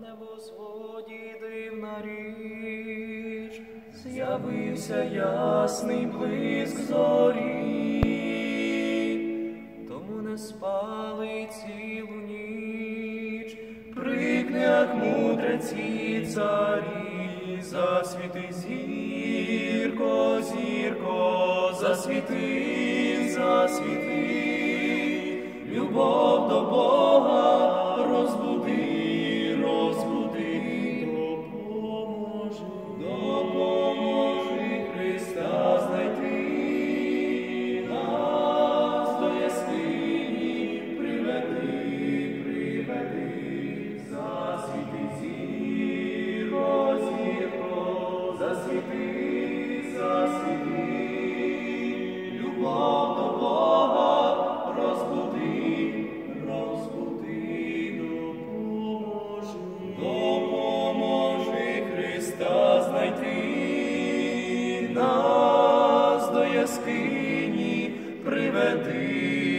На небосводі дивна річ, з'явився ясний блиск зорі, тому не спали цілу ніч, прикне, як мудреці царі, засвіти зірко, зірко, засвіти, засвіти, приведи, приведи.